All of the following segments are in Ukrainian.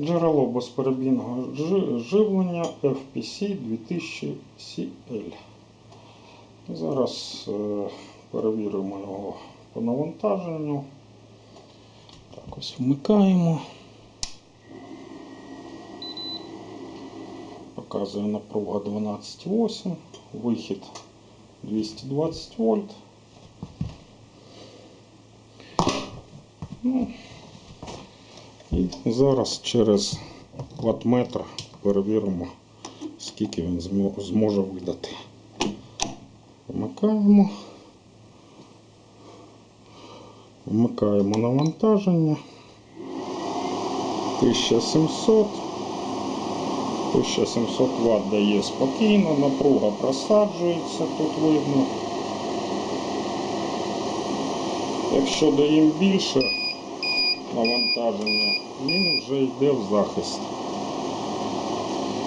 Джерело безперебійного живлення FPC 2000 CL. Зараз е, перевіримо його по навантаженню. Так, ось вмикаємо. Показує напруга 12,8, вихід 220 вольт. Ну, і зараз через ватметр перевіримо, скільки він зможе видати. Вмикаємо. Вмикаємо навантаження. 1700. 1700 Вт дає спокійно, напруга просаджується, тут видно. Якщо даємо більше навантаження, він вже йде в захист.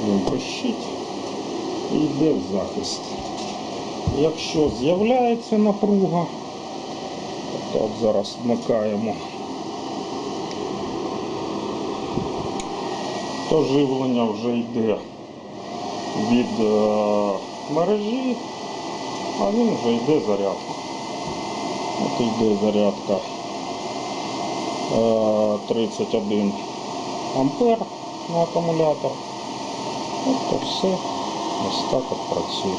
Він пищить і йде в захист. Якщо з'являється напруга, от зараз вмикаємо, то живлення вже йде від е, мережі, а він вже йде зарядка. От йде зарядка 31 ампер на акумулятор. От все ось так працює.